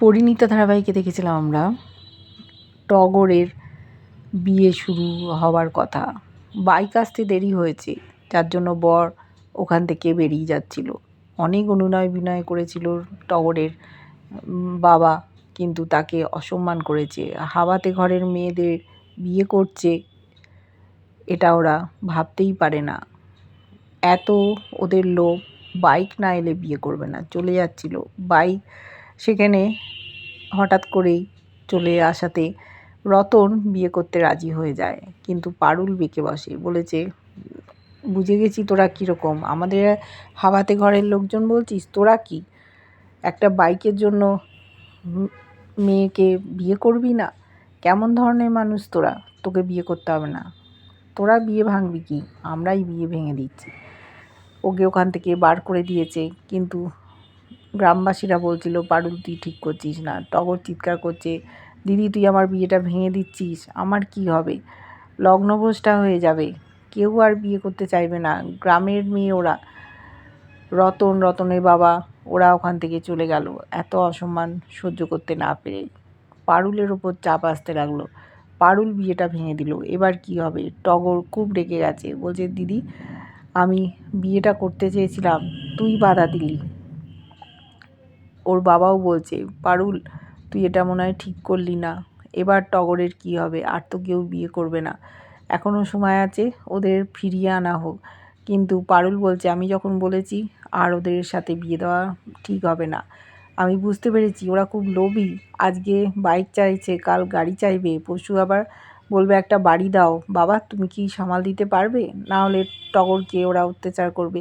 পরিণীতা ধারাবাহিকে দেখেছিলাম আমরা। টগরের বিয়ে শুরু হওয়ার কথা। বাইক আসতে দেরি হয়েছে, যার জন্য বর ওখান থেকে বেরিয়ে যাচ্ছিল। অনেক অনুনয় বিনয় করেছিল টগরের বাবা, কিন্তু তাকে অসম্মান করেছে। হাওয়াতে ঘরের মেয়েদের বিয়ে করছে, এটা ওরা ভাবতেই পারে না। এত ওদের লোভ, বাইক না এলে বিয়ে করবে না। চলে যাচ্ছিল। বাইক সেখানে হঠাৎ করেই চলে আসাতে রতন বিয়ে করতে রাজি হয়ে যায়। কিন্তু পারুল বেঁকে বসে, বলেছে, বুঝে গেছি তোরা কীরকম। আমাদের হাওয়াতে ঘরের লোকজন বলছিস, তোরা কি? একটা বাইকের জন্য মেয়েকে বিয়ে করবি না? কেমন ধরনের মানুষ তোরা? তোকে বিয়ে করতে হবে না। তোরা বিয়ে ভাঙবি কি? আমরাই বিয়ে ভেঙে দিচ্ছি। ওকে ওখান থেকে বার করে দিয়েছে। কিন্তু গ্রামবাসীরা বলছিল, পারুল, তুই ঠিক করছিস না। টগর চিৎকার করছে, দিদি, তুই আমার বিয়েটা ভেঙে দিচ্ছিস, আমার কি হবে? লগ্নভোজটা হয়ে যাবে। কেউ আর বিয়ে করতে চাইবে না। গ্রামের মেয়ে ওরা, রতন, রতনের বাবা, ওরা ওখান থেকে চলে গেল। এত অসম্মান সহ্য করতে না পেরে পারুলের ওপর চাপ আসতে লাগল। পারুল বিয়েটা ভেঙে দিল। এবার কি হবে? টগর খুব রেগে গেছে। বলছে, দিদি, আমি বিয়েটা করতে চেয়েছিলাম, তুই বাধা দিলি। ওর বাবাও বলছে, পারুল, তুই এটা মনে হয় ঠিক করলি না। এবার টগরের কি হবে? আর তো কেউ বিয়ে করবে না। এখনও সময় আছে, ওদের ফিরিয়ে আনা হোক। কিন্তু পারুল বলছে, আমি যখন বলেছি, আর ওদের সাথে বিয়ে দেওয়া ঠিক হবে না। আমি বুঝতে পেরেছি, ওরা খুব লোভী। আজকে বাইক চাইছে, কাল গাড়ি চাইবে। পরশু আবার বলবে, একটা বাড়ি দাও। বাবা, তুমি কি সামাল দিতে পারবে? না হলে টগরকে ওরা অত্যাচার করবে।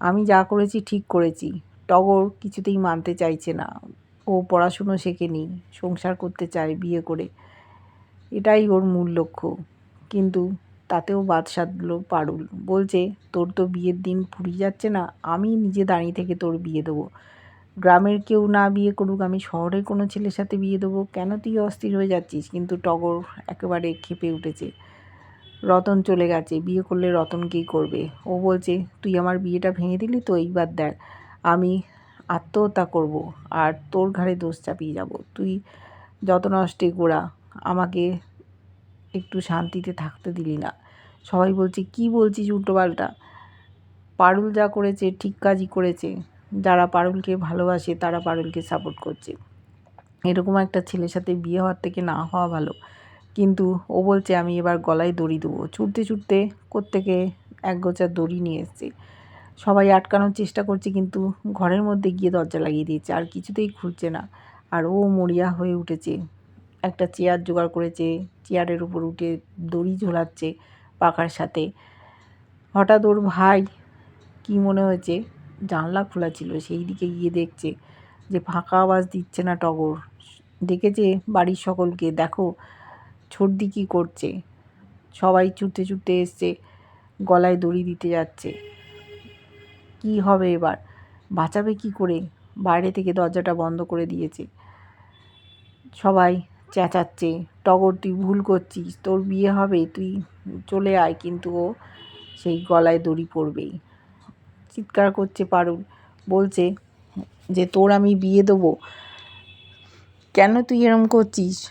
আমি যা করেছি, ঠিক করেছি। টগর কিছুতেই মানতে চাইছে না। ও পড়াশুনো শেখে শেখেনি, সংসার করতে চায় বিয়ে করে। এটাই ওর মূল লক্ষ্য। কিন্তু তাতেও বাদ সাধলো পারুল। বলছে, তোর তো বিয়ের দিন ফুরিয়ে যাচ্ছে না, আমি নিজে দাঁড়িয়ে থেকে তোর বিয়ে দেবো। গ্রামের কেউ না বিয়ে করুক, আমি শহরের কোনো ছেলের সাথে বিয়ে দেবো। কেন তুই অস্থির হয়ে যাচ্ছিস? কিন্তু টগর একেবারে ক্ষেপে উঠেছে। রতন চলে গেছে। বিয়ে করলে রতনকেই করবে? ও বলছে, তুই আমার বিয়েটা ভেঙে দিলি তো, এইবার দেখ। আমি আত্মহত্যা করব আর তোর ঘাড়ে দোষ চাপিয়ে যাব। তুই যত নষ্টে গোড়া, আমাকে একটু শান্তিতে থাকতে দিলি না। সবাই বলছে, কি বলছিস উল্টোপাল্টা পারুল যা করেছে, ঠিক কাজই করেছে। যারা পারুলকে ভালোবাসে, তারা পারুলকে সাপোর্ট করছে। এরকম একটা ছেলের সাথে বিয়ে হওয়ার থেকে না হওয়া ভালো। কিন্তু ও বলছে, আমি এবার গলায় দড়ি দেবো। ছুটতে ছুটতে কোত্থেকে এক গোছা দড়ি নিয়ে এসছে। সবাই আটকানোর চেষ্টা করছে, কিন্তু ঘরের মধ্যে গিয়ে দরজা লাগিয়ে দিয়েছে, আর কিছুতেই খুলছে না। আর ও মরিয়া হয়ে উঠেছে। একটা চেয়ার জোগাড় করেছে, চেয়ারের উপর উঠে দড়ি ঝোলাচ্ছে পাখার সাথে। হঠাৎ ওর ভাই, কি মনে হয়েছে, জানলা খোলা ছিল, সেই দিকে গিয়ে দেখছে যে ফাঁকা আওয়াজ দিচ্ছে না টগর। ডেকেছে বাড়ির সকলকে, দেখো, ছর্দি কী করছে? সবাই ছুটতে ছুটতে এসছে, গলায় দড়ি দিতে যাচ্ছে। কি হবে এবার? বাঁচাবে কি করে? বাইরে থেকে দরজাটা বন্ধ করে দিয়েছে। সবাই চেঁচাচ্ছে, টগর, তুই ভুল করছিস, তোর বিয়ে হবে, তুই চলে আয়। কিন্তু ও সেই গলায় দড়ি পড়বেই চিৎকার করছে পারুল, বলছে যে, তোর আমি বিয়ে দেবো। কেন তুই এরম করছিস?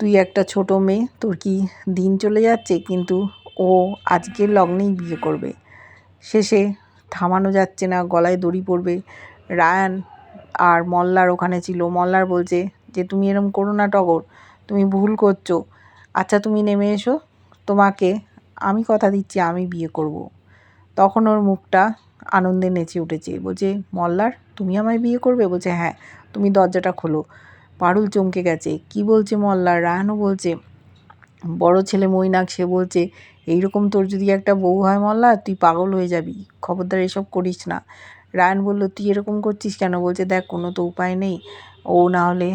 তুই একটা ছোট মেয়ে, তোর কি দিন চলে যাচ্ছে? কিন্তু ও আজকের লগ্নেই বিয়ে করবে। শেষে থামানো যাচ্ছে না, গলায় দড়ি পড়বে রায়ান আর মল্লার ওখানে ছিল। মল্লার বলছে যে, তুমি এরম করো না টগর, তুমি ভুল করছ। আচ্ছা তুমি নেমে এসো, তোমাকে আমি কথা দিচ্ছি, আমি বিয়ে করব। তখন ওর মুখটা আনন্দে নেচে উঠেছে। বলছে, মল্লার, তুমি আমায় বিয়ে করবে? বলছে হ্যাঁ তুমি দরজাটা খোলো। পারুল চমকে গেছে। কি বলছে মল্লার? রায়ানও বলছে, বড় ছেলে মৈনাক, সে বলছে এইরকম তোর যদি একটা বউ হয় মল্লা, তুই পাগল হয়ে যাবি। খবরদার এসব করিস না। রায়ন বলল, তুই এরকম করছিস কেন? বলছে, দেখ, কোনো তো উপায় নেই। ও না হলে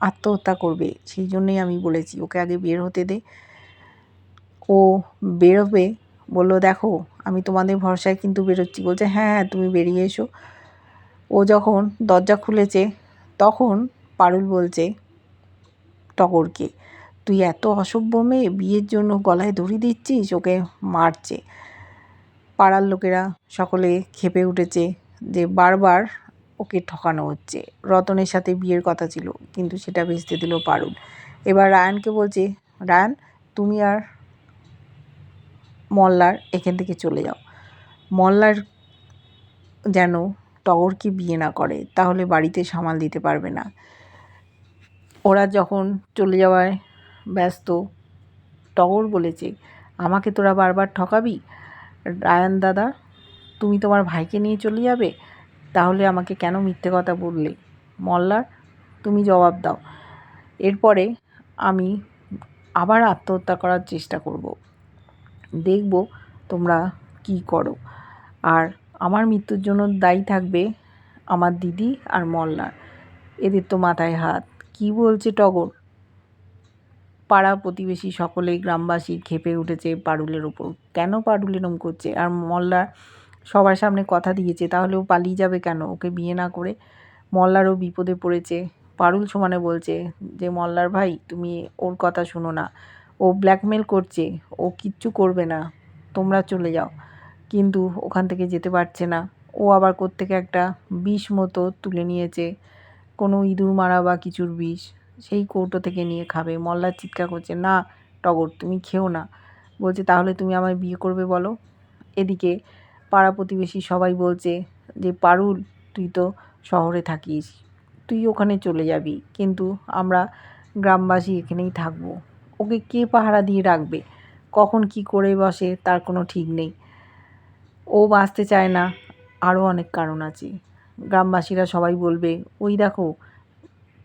আত্মহত্যা করবে। সেই জন্যই আমি বলেছি, ওকে আগে বের হতে দে। ও বেরোবে, বলল, দেখো, আমি তোমাদের ভরসায় কিন্তু বেরোচ্ছি। বলছে হ্যাঁ হ্যাঁ তুমি বেরিয়ে এসো। ও যখন দরজা খুলেছে, তখন পারুল বলছে, টগরকে। তুই এত অসভ্য মেয়ে, বিয়ের জন্য গলায় দড়ি দিচ্ছিস? ওকে মারছে। পাড়ার লোকেরা সকলে খেপে উঠেছে যে বারবার ওকে ঠকানো হচ্ছে। রতনের সাথে বিয়ের কথা ছিল, কিন্তু সেটা ভেস্তে দিল পারুল। এবার রায়ানকে বলছে, রায়ান, তুমি আর মল্লার এখান থেকে চলে যাও। মল্লার যেন টগরকে বিয়ে না করে, তাহলে বাড়িতে সামাল দিতে পারবে না। ওরা যখন চলে যাওয়ায় ব্যস্ত। টগর বলেছে, আমাকে তোরা বারবার ঠকাবি? রায়ান দাদা, তুমি তোমার ভাইকে নিয়ে চলে যাবে? তাহলে আমাকে কেন মিথ্যে কথা বললে? মল্লার, তুমি জবাব দাও। এরপরে আমি আবার আত্মহত্যা করার চেষ্টা করব। দেখব তোমরা কি করো। আর আমার মৃত্যুর জন্য দায়ী থাকবে আমার দিদি আর মল্লার। এদের তো মাথায় হাত। কি বলছে টগর? পাড়া প্রতিবেশী সকলেই গ্রামবাসী খেপে উঠেছে পারুলের ওপর কেন পারুল এরম করছে? আর মল্লার সবার সামনে কথা দিয়েছে তাহলে ও পালিয়ে যাবে কেন? ওকে বিয়ে না করে মল্লারও বিপদে পড়েছে। পারুল সমানে বলছে যে, মল্লার ভাই, তুমি ওর কথা শুনো না। ও ব্ল্যাকমেল করছে। ও কিচ্ছু করবে না। তোমরা চলে যাও। কিন্তু ওখান থেকে যেতে পারছে না। ও আবার কোত্থেকে একটা বিষ মতো তুলে নিয়েছে। কোনো ইঁদুর মারা বা কিছুর বিষ। সেই কৌটো থেকে নিয়ে খাবে। মল্লার চিৎকার করছে, না টগর, তুমি খেও না। বলছে, তাহলে তুমি আমায় বিয়ে করবে বলো। এদিকে পাড়া প্রতিবেশী সবাই বলছে যে, পারুল, তুই তো শহরে থাকিস, তুই ওখানে চলে যাবি, কিন্তু আমরা গ্রামবাসী এখানেই থাকব। ওকে কে পাহারা দিয়ে রাখবে? কখন কি করে বসে তার কোনো ঠিক নেই। ও বাঁচতে চায় না, আরও অনেক কারণ আছে। গ্রামবাসীরা সবাই বলবে, ওই দেখো,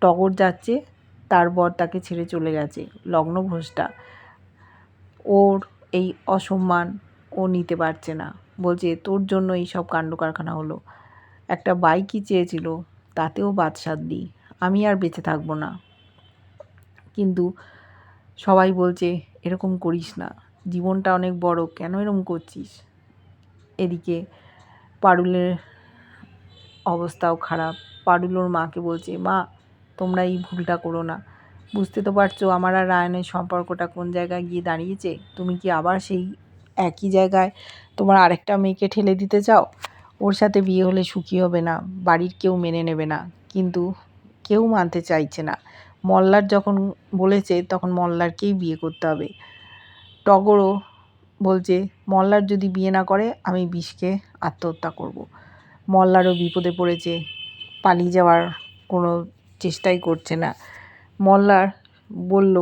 টগর যাচ্ছে তার বর তাকে ছেড়ে চলে গেছে লগ্নভোজটা ওর এই অসম্মান ও নিতে পারছে না। বলছে, তোর জন্য এই সব কাণ্ড কারখানা হলো। একটা বাইকই চেয়েছিল, তাতেও বাদশাদ দিই আমি আর বেঁচে থাকব না। কিন্তু সবাই বলছে, এরকম করিস না। জীবনটা অনেক বড়, কেন এরকম করছিস? এদিকে পারুলের অবস্থাও খারাপ। পারুল ওর মাকে বলছে, মা তোমরা এই ভুলটা করো না। বুঝতে তো পারছ আমার আর রায়নের সম্পর্কটা কোন জায়গায় গিয়ে দাঁড়িয়েছে? তুমি কি আবার সেই একই জায়গায় তোমার আরেকটা মেয়েকে ঠেলে দিতে চাও? ওর সাথে বিয়ে হলে সুখী হবে না, বাড়ির কেউ মেনে নেবে না, কিন্তু কেউ মানতে চাইছে না। মল্লার যখন বলেছে, তখন মল্লারকেই বিয়ে করতে হবে। টগরও বলছে, মল্লার যদি বিয়ে না করে, আমি বিষকে আত্মহত্যা করব। মল্লারও বিপদে পড়েছে, পালিয়ে যাওয়ার কোনো চেষ্টাই করছে না। মল্লার বলল,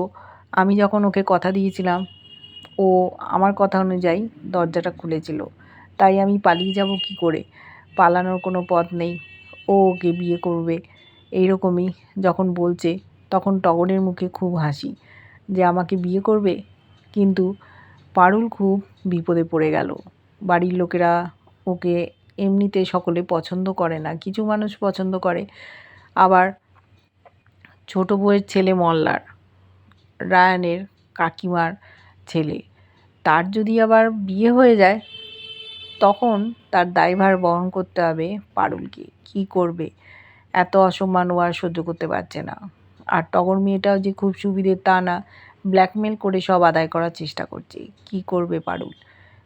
আমি যখন ওকে কথা দিয়েছিলাম, ও আমার কথা অনুযায়ী দরজাটা খুলেছিল। তাই আমি পালিয়ে যাব কি করে? পালানোর কোনো পথ নেই। ও ওকে বিয়ে করবে। এইরকমই যখন বলছে, তখন টগরের মুখে খুব হাসি যে আমাকে বিয়ে করবে। কিন্তু পারুল খুব বিপদে পড়ে গেল। বাড়ির লোকেরা ওকে এমনিতে সকলে পছন্দ করে না। কিছু মানুষ পছন্দ করে, আবার ছোট বউয়ের ছেলে মল্লার, রায়ানের কাকিমার ছেলে। তার যদি আবার বিয়ে হয়ে যায়, তখন তার দায়ভার বহন করতে হবে পারুলকে। কি করবে? এত অসম্মান ও আর সহ্য করতে পারছে না। আর টগর মেয়েটাও যে খুব সুবিধে তা না, ব্ল্যাকমেল করে সব আদায় করার চেষ্টা করছে। কি করবে পারুল?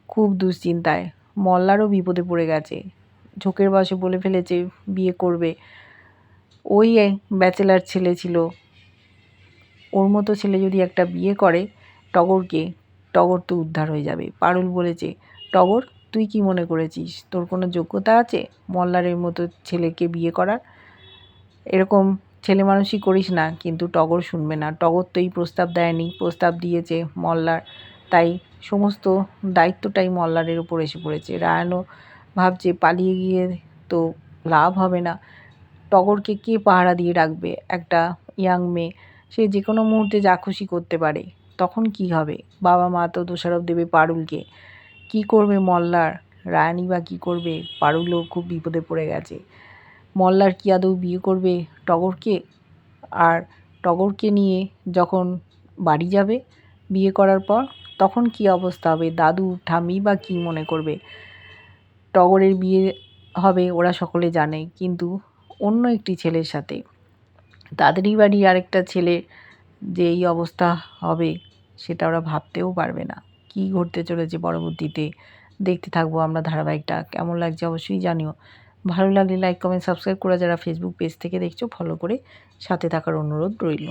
খুব দুশ্চিন্তায়। মল্লারও বিপদে পড়ে গেছে। ঝোঁকের বসে বলে ফেলেছে, বিয়ে করবে। ওই ব্যাচেলার ছেলে ছিল। ওর মতো ছেলে যদি একটা বিয়ে করে, টগরকে, টগর তো উদ্ধার হয়ে যাবে। পারুল বলেছে, টগর, তুই কি মনে করেছিস? তোর কোনো যোগ্যতা আছে? মল্লারের মতো ছেলেকে বিয়ে করার? এরকম ছেলে মানুষই করিস না, কিন্তু টগর শুনবে না। টগর তো এই প্রস্তাব দেয়নি। প্রস্তাব দিয়েছে মল্লার। তাই সমস্ত দায়িত্বটাই মল্লারের উপর এসে পড়েছে। রায়ানও ভাবছে, পালিয়ে গিয়ে তো লাভ হবে না। টগরকে কে পাহারা দিয়ে রাখবে একটা ইয়াং মেয়ে? সে যে কোনো মুহূর্তে যা খুশি করতে পারে। তখন কি হবে? বাবা মা তো দোষারোপ দেবে পারুলকে। কি করবে মল্লার? রায়ানি বা কী করবে? পারুলও খুব বিপদে পড়ে গেছে। মল্লার কি আদৌ বিয়ে করবে টগরকে? আর টগরকে নিয়ে যখন বাড়ি যাবে বিয়ে করার পর, তখন কি অবস্থা হবে? দাদু, ঠাম্মি বা কী মনে করবে? টগরের বিয়ে হবে, ওরা সকলে জানে। কিন্তু অন্য একটি ছেলের সাথে। তাদেরই বাড়ি আরেকটা ছেলে যে এই অবস্থা হবে সেটা ওরা ভাবতেও পারবে না। কি ঘটতে চলেছে পরবর্তীতে? দেখতে থাকব আমরা ধারাবাহিকটা। কেমন লাগছে অবশ্যই জানিও। ভালো লাগলে লাইক কমেন্ট সাবস্ক্রাইব করে যারা ফেসবুক পেজ থেকে দেখছ ফলো করে সাথে থাকার অনুরোধ রইল।